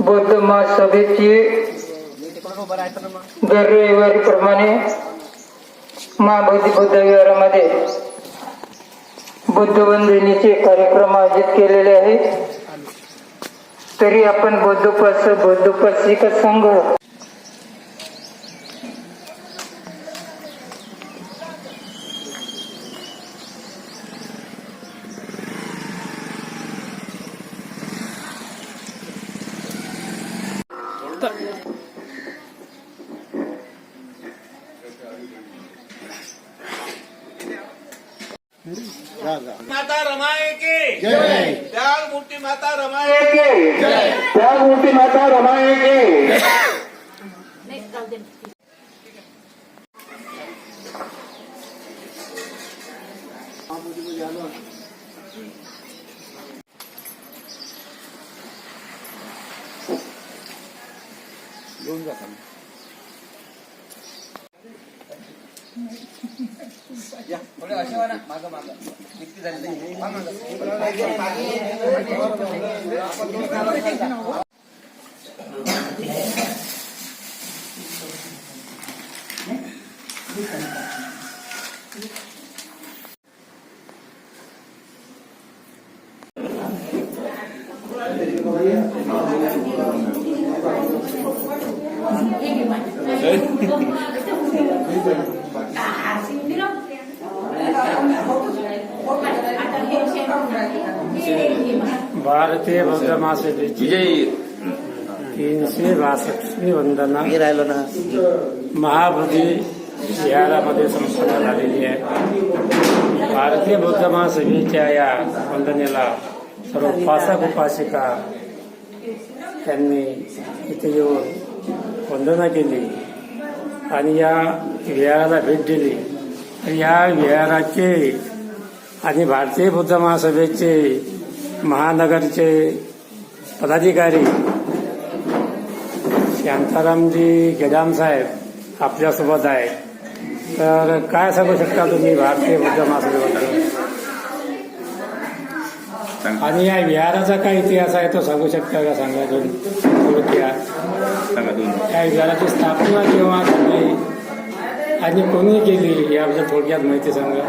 बौद्ध महासभेची दर रविवारी प्रमाणे महाबोधी बुद्ध विहारामध्ये बुद्ध वंदनीचे कार्यक्रम आयोजित केलेले आहेत. तरी आपण बौद्धोपास बौद्धोपासिका संघ माता रमाए के? त्याग मूर्ति माता रमाए त्या मूर्ती माता रमायेगे भारतीय बौद्ध महासभेची तीनशे बासष्टवी वंदना. राहिलो ना. महाबोधी विहारामध्ये संपन्न झालेली आहे. भारतीय बौद्ध महासभेच्या या वंदनेला सर्व उपासक उपासिका त्यांनी इथे येऊन वंदना केली आणि या विहाराला भेट दिली. आणि या विहाराचे आणि भारतीय बुद्ध महासभेचे महानगरचे पदाधिकारी शांतारामजी गजाम साहेब आपल्यासोबत आहेत. तर काय सांगू शकता तुम्ही भारतीय बुद्ध महासभेबद्दल? आणि या विहाराचा काय इतिहास आहे तो सांगू शकता का? सांगा दोन. या विहाराची स्थापना केव्हा झाली? आणि कोणी केली? याबद्दल थोडक्यात माहिती सांगा.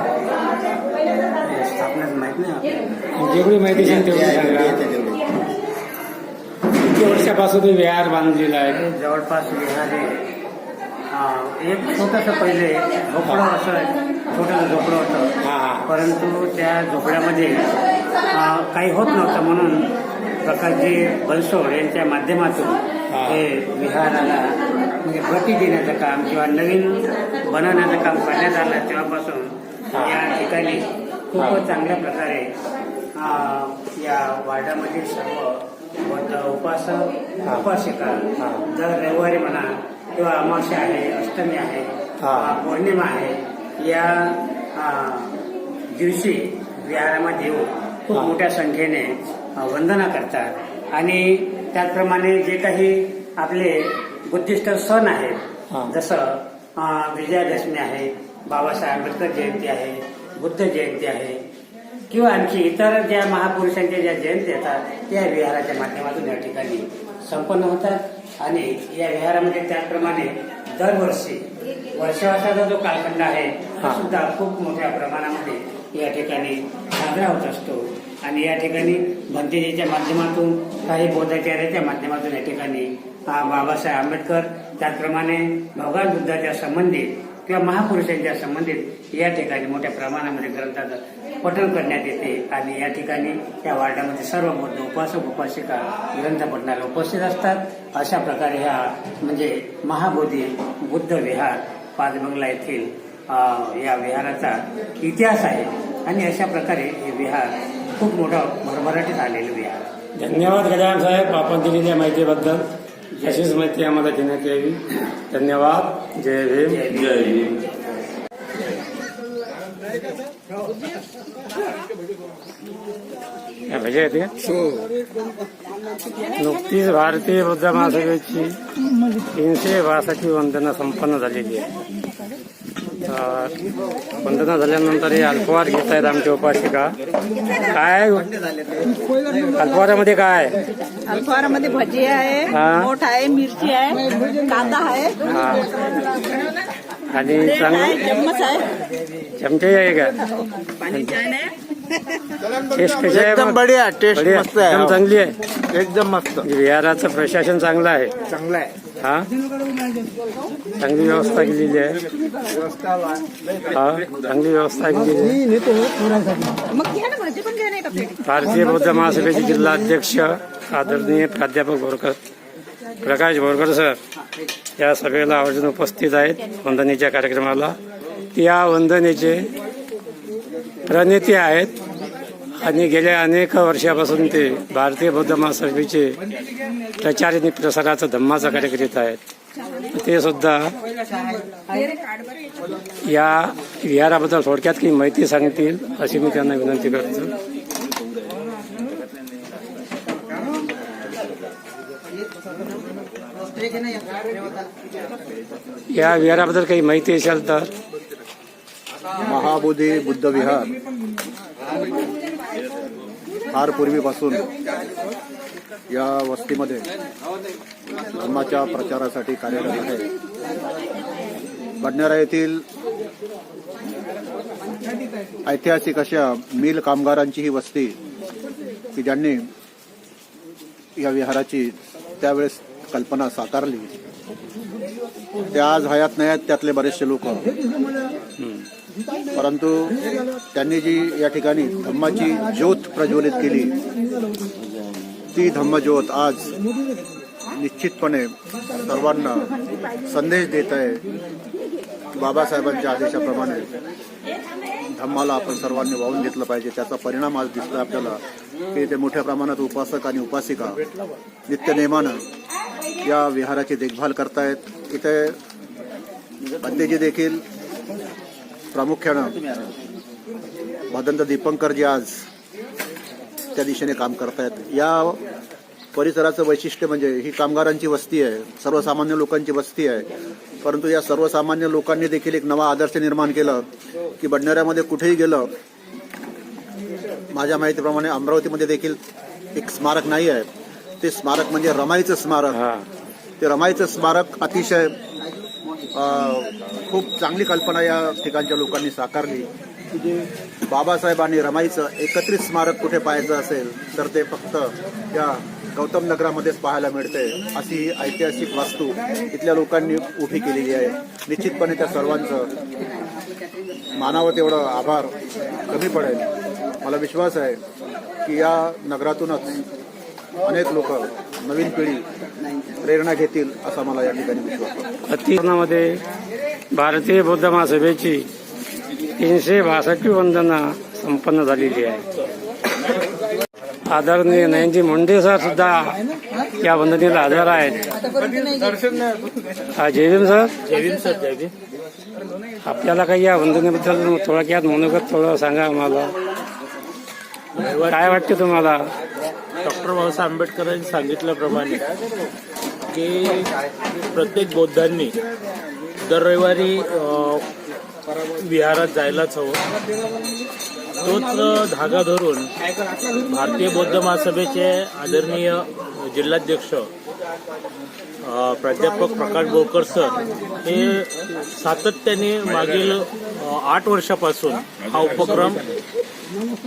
जेवढी माहिती किती वर्षापासून विहार बांधलेला आहे जवळपास विहार आहे एक छोटंसं पहिले झोपडं असं छोटंसं झोपडं होतं परंतु त्या झोपड्यामध्ये काही होत नव्हतं म्हणून प्रकाशजी बलसोड यांच्या माध्यमातून हा. विहाराला म्हणजे गती देण्याचं काम किंवा नवीन बनवण्याचं काम करण्यात आलं तेव्हापासून. या ठिकाणी. खूपच चांगल्या प्रकारे या वार्डामधील सर्व बौद्ध उपासक. उपासिका. दर रविवारी म्हणा किंवा अमावस्या आहे अष्टमी आहे पौर्णिमा आहे या दिवशी विहारामध्ये येऊन खूप. मोठ्या संख्येने वंदना करतात आणि त्याचप्रमाणे जे काही आपले बुद्धिस्ट सण. आहेत जसं विजयादशमी आहे बाबासाहेब आंबेडकर जयंती आहे बुद्ध जयंती आहे. किंवा आणखी इतर ज्या महापुरुषांच्या ज्या जयंती येतात त्या विहाराच्या माध्यमातून या ठिकाणी संपन्न होतात. आणि या विहारामध्ये त्याचप्रमाणे दरवर्षी वर्षावासाचा जो कालखंड आहे हा. सुद्धा खूप मोठ्या प्रमाणामध्ये या ठिकाणी साजरा होत असतो. आणि या ठिकाणी भंतेजीच्या माध्यमातून काही बौद्धाचार्याच्या माध्यमातून या ठिकाणी बाबासाहेब आंबेडकर त्याचप्रमाणे भगवान बुद्धाच्या संबंधित किंवा महापुरुषांच्या संबंधित या ठिकाणी मोठ्या प्रमाणामध्ये ग्रंथाचं पठण करण्यात येते. आणि या ठिकाणी या वार्डामध्ये सर्व बौद्ध उपासक उपासिका ग्रंथ पठणाला उपस्थित असतात. अशा प्रकारे ह्या म्हणजे महाबोधी बुद्ध विहार पाचबंगला येथील या विहाराचा इतिहास आहे. आणि अशा प्रकारे हे विहार खूप मोठा भरभराटीत आलेलं विहार धन्यवाद गजान साहेब. आपण दिलेल्या माहितीबद्दल अशीच माहिती आम्हाला देण्यात यावी. धन्यवाद. जय भीम. जय भीम. भजी? नुकतीच भारतीय बुद्ध महासभेची तीनशे बासष्टची वंदना संपन्न झालेली आहे वंदना झाल्यानंतर हे अल्पहार घेत आहेत आमचे उपासिका. काय? अल्पहारामध्ये काय? अल्फारामध्ये भजी आहे हा. मोठ आहे मिरची आहे कांदा आहे. हा. आणि चांगली चमचे आहे का? पाणी चाय नाही टेस्ट कशी आहे एकदम? बढिया टेस्ट? मस्त आहे एकदम चांगली आहे. एकदम मस्त. विहाराचं प्रशासन चांगलं आहे. चांगलं आहे. हा? चांगली व्यवस्था केलेली आहे. हा? चांगली व्यवस्था केलेली आहे. भारतीय बौद्ध महासभेचे जिल्हा अध्यक्ष आदरणीय प्राध्यापक बोरकर प्रकाश बोरकर सर या सभेला आवर्जून उपस्थित आहेत वंदनेच्या कार्यक्रमाला. या वंदनेचे प्रणेते आहेत आणि गेल्या अनेक वर्षापासून ते भारतीय बौद्ध महासभेचे प्रचार आणि प्रसाराचा धम्माचा कार्य करीत आहेत. ते सुद्धा या विहाराबद्दल थोडक्यात काही माहिती सांगतील अशी मी त्यांना विनंती करतो. या विहाराबद्दल काही माहिती असेल तर? महाबोधी बुद्ध विहार. फार पूर्वीपासून या वस्तीमध्ये धर्माच्या प्रचारासाठी कार्यरत आहे. बडनेरा येथील ऐतिहासिक अशा मिल कामगारांची ही वस्ती की ज्यांनी या विहाराची त्यावेळेस कल्पना साकारली. ते आज हयात नाही त्यातले बरेचसे लोक परंतु त्यांनी जी या ठिकाणी धम्माची ज्योत प्रज्वलित केली ती धम्मज्योत आज निश्चितपणे सर्वांना संदेश देत आहे. बाबासाहेबांच्या आदेशाप्रमाणे धम्माला आपण सर्वांनी वाहून घेतलं पाहिजे. त्याचा परिणाम आज दिसतोय आपल्याला. की ते मोठ्या प्रमाणात उपासक आणि उपासिका नित्यनेमानं या विहाराची देखभाल करतायत. इथे पंतेजी देखील प्रामुख्यानं भदंत दीपंकरजी आज त्या दिशेने काम करतायत. या परिसराचं वैशिष्ट्य म्हणजे ही कामगारांची वस्ती आहे सर्वसामान्य लोकांची वस्ती आहे. परंतु या सर्वसामान्य लोकांनी देखील एक नवा आदर्श निर्माण केलं की बडनेऱ्यामध्ये कुठेही गेलं माझ्या माहितीप्रमाणे अमरावतीमध्ये देखील एक स्मारक नाही आहे. ते स्मारक म्हणजे रमाईचं स्मारक. ते रमाईचं स्मारक अतिशय खूप चांगली कल्पना या ठिकाणच्या लोकांनी साकारली की जे बाबासाहेब आणि रमाईचं एकत्रित स्मारक कुठे पाहायचं असेल तर ते फक्त या गौतम नगरामध्येच पाहायला मिळते अशी ही ऐतिहासिक वास्तू इथल्या लोकांनी उभी केलेली आहे. निश्चितपणे त्या सर्वांचं मानावं तेवढं आभार कमी पडेल. मला विश्वास आहे की या नगरातूनच अनेक लोक नवीन पिढी प्रेरणा घेतील असा मला या ठिकाणी विश्वास अतिक्रमणामध्ये भारतीय बौद्ध महासभेची तीनशे बासष्ट वंदना संपन्न झालेली आहे. आदरणीय नयनजी मुंडे सर सुद्धा या वंदनेला हजर आहेत. हा जयभीम सर जयभीम सर जयभीम आपल्याला काही या वंदनेबद्दल थोडक्यात मनोगत थोडं सांगा आम्हाला. काय वाटते तुम्हाला? डॉक्टर बाबासाहेब आंबेडकरांनी सांगितल्याप्रमाणे की प्रत्येक बौद्धांनी दर रविवारी विहारात जायलाच हवं. तोच धागा धरून भारतीय बौद्ध महासभेचे आदरणीय जिल्हाध्यक्ष प्राध्यापक प्रकाश बोरकर सर हे सातत्याने मागील आठ वर्षापासून हा उपक्रम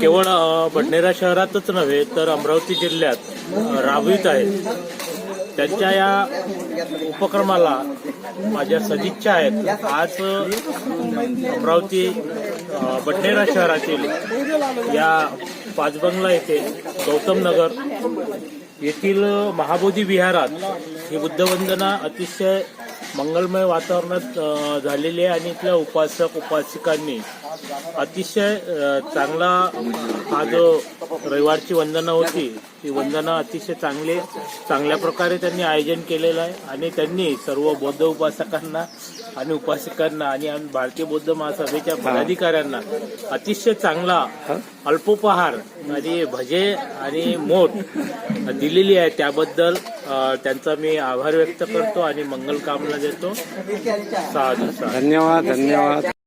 केवळ बडनेरा शहरातच नव्हे तर अमरावती जिल्ह्यात राबवित आहेत त्यांच्या या उपक्रमाला माझ्या सदिच्छा आहेत. आज अमरावती बडनेरा शहरातील या पाचबंगला येथे गौतम नगर येथील महाबोधी विहारात ही बुद्धवंदना अतिशय मंगलमय वातावरणात झालेली आहे आणि इथल्या उपासक उपासिकांनी अतिशय चांगला हा जो रविवारची वंदना होती ती वंदना अतिशय चांगले चांगल्या प्रकारे त्यांनी आयोजन केलेलं आहे. आणि त्यांनी सर्व बौद्ध उपासकांना आणि उपासकांना आणि भारतीय बौद्ध महासभेच्या पदाधिकाऱ्यांना अतिशय चांगला अल्पोपहार आणि भजे आणि मोठ दिलेली आहे. त्याबद्दल त्यांचा मी आभार व्यक्त करतो आणि मंगल कामना देतो. साधू. धन्यवाद धन्यवाद.